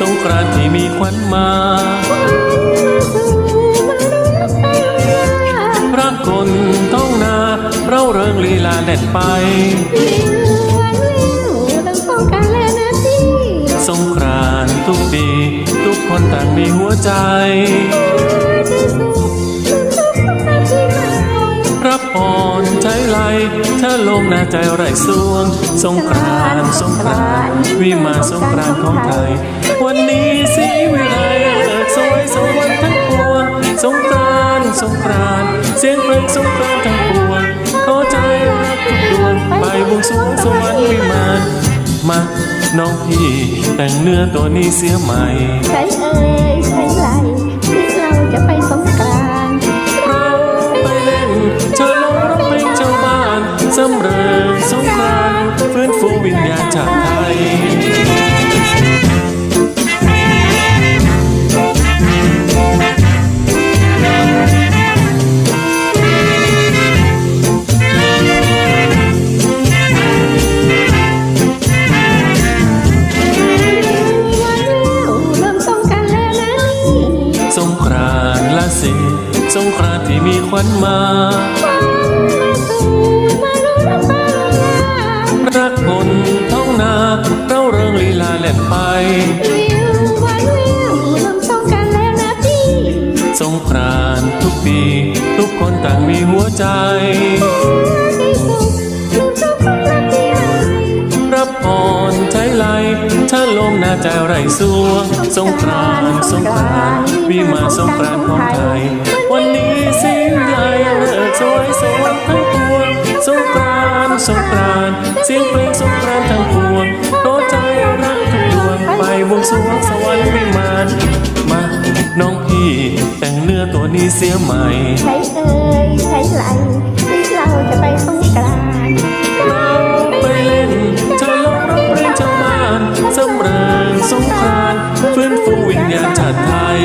สงครานต์ที่มีควันมารักคนต้องนาเราเริงลีลาเล่นไปสงกรานต์ทุกปี ทุกคนต่างมีหัวใจ เธอลมหน้าใจไร้สวง สงกรานต์สงกรานต์วิมานสงกรานต์ของไทย วันนี้สีวิไลเลิกสวยสวรรค์ทั้งปวงสงกรานต์สงกรานต์เสียงเพลงสงกรานต์ทั้งปวงขอใจรักทุกดวงไปบวงสรวงสวรรค์วิมานมาน้องพี่แต่งเนื้อตัวนี้เสียใหม่ใช้เอ่ยานสำเริงสงกรานต์ฟื้นฟูวิญญาณชาติไทยวันแล้วเริ่มสงกรานต์แล้วนะนี่สงกรานต์ละสิสงกรานต์ที่มีควันมาความมา เล่นไป วิววันวิวเริ่มสงกรานต์แล้วนะพี่ สงกรานต์ทุกปี ทุกคนต่างมีหัวใจที่สุขลูกทุกคนรักที่ไรรับพรใช้ไหลชาลมหน้าใจไรสวงสงกรานต์สงกรานต์วิมานสงกรานต์ของไทย วันนี้สิ่งใหญ่เลิกสวยสวรรค์ทั้งปวงสงกรานต์สงกรานต์เสียงเพลงสงกรานต์ทั้งปวง บวงสรวงสวรรค์วิมานมาน้องพี่แต่งเนื้อตัวนี้เสียใหม่ใช้เอ่ยใช้ไหลที่เราจะไปสงกรานต์เราไปเล่นเชิญลงร้องเพลงชาวบ้านสำเริงสงกรานต์ฟื้นฟูวิญญาณชาติไทย